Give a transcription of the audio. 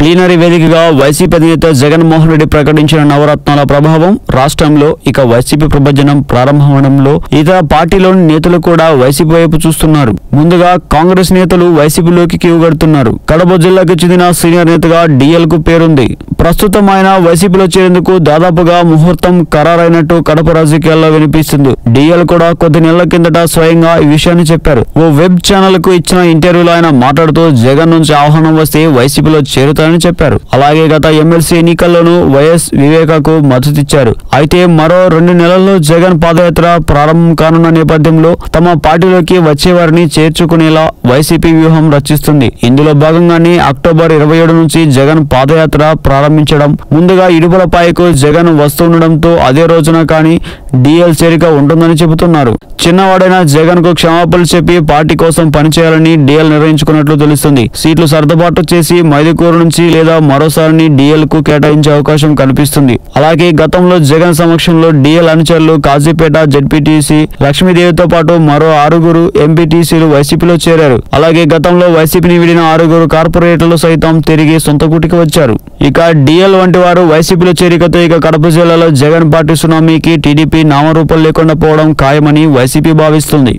Plenary వేదికగా YCP అధినేత జగన్మోహన్ రెడ్డి ప్రకటించిన నవరత్నాల ప్రభావం రాష్ట్రంలో ఇక వైసీపీ ప్రభజనం ప్రారంభమవడంలో ఇతర పార్టీలోని నేతలు కూడా వైసీపీ వైపు చూస్తున్నారు. ముందుగా కాంగ్రెస్ నేతలు వైసీపీలోకి క్యూగడుతున్నారు కడప జిల్లాకు చెందిన సీనియర్ నేతగా డిఎల్కు పేరుంది. ప్రస్తుతం ఆయన వైసీపీలో చేరేందుకు దాదాపుగా ముహూర్తం ఖరారైనట్టు కడప రాజకీయాల్లో వినిపిస్తుంది. డిఎల్ కూడా కొద్ది నెలల కిందట స్వయంగా ఈ విషయాన్ని చెప్పారు. ఓ వెబ్ ఛానల్కు ఇచ్చిన ఇంటర్వ్యూలో ఆయన మాట్లాడుతూ జగన్ నుంచి ఆహ్వానం వస్తే వైసీపీలో చేరుతారని చెప్పారు. అలాగే గత ఎమ్మెల్సీ ఎన్నికల్లోనూ వైఎస్ వివేకకు మద్దతిచ్చారు అయితే మరో రెండు నెలల్లో జగన్ పాదయాత్ర ప్రారంభం కానున్న నేపథ్యంలో తమ పార్టీలోకి వచ్చేవారిని చేర్చుకునేలా వైసీపీ వ్యూహం రచిస్తుంది. ఇందులో భాగంగానే అక్టోబర్ ఇరవై ఏడు నుంచి జగన్ పాదయాత్ర ప్రారంభించడం. ముందుగా ఇడుపులపాయకు జగన్ వస్తుండడంతో అదే రోజున కానీ డిఎల్ చేరిక ఉంటుందని చెబుతున్నారు. చిన్నవాడైన జగన్కు క్షమాపణలు చెప్పి పార్టీ కోసం పనిచేయాలని డిఎల్ నిర్ణయించుకున్నట్లు తెలుస్తుంది. సీట్లు సర్దుబాటు చేసి మైదుకూరు నుంచి లేదా మరోసారి డిఎల్కు కేటాయించే అవకాశం కనిపిస్తుంది. అలాగే గతంలో జగన్ సమక్షంలో డిఎల్ అనుచరులు కాజీపేట జడ్పీటీసీ లక్ష్మీదేవితో పాటు మరో ఆరుగురు ఎంపీటీసీలు వైసీపీలో చేరారు. అలాగే గతంలో వైసీపీని విడిన ఆరుగురు కార్పొరేటర్లు సైతం తిరిగి సొంత గుటికి వచ్చారు. ఇక డిఎల్ వంటి వారు వైసీపీలో చేరికతో ఇక కడప జిల్లాలో జగన్ పార్టీ సునామీకి టీడీపీ నామరూపం లేకుండా పోవడం ఖాయమని వైసీపీ భావిస్తుంది.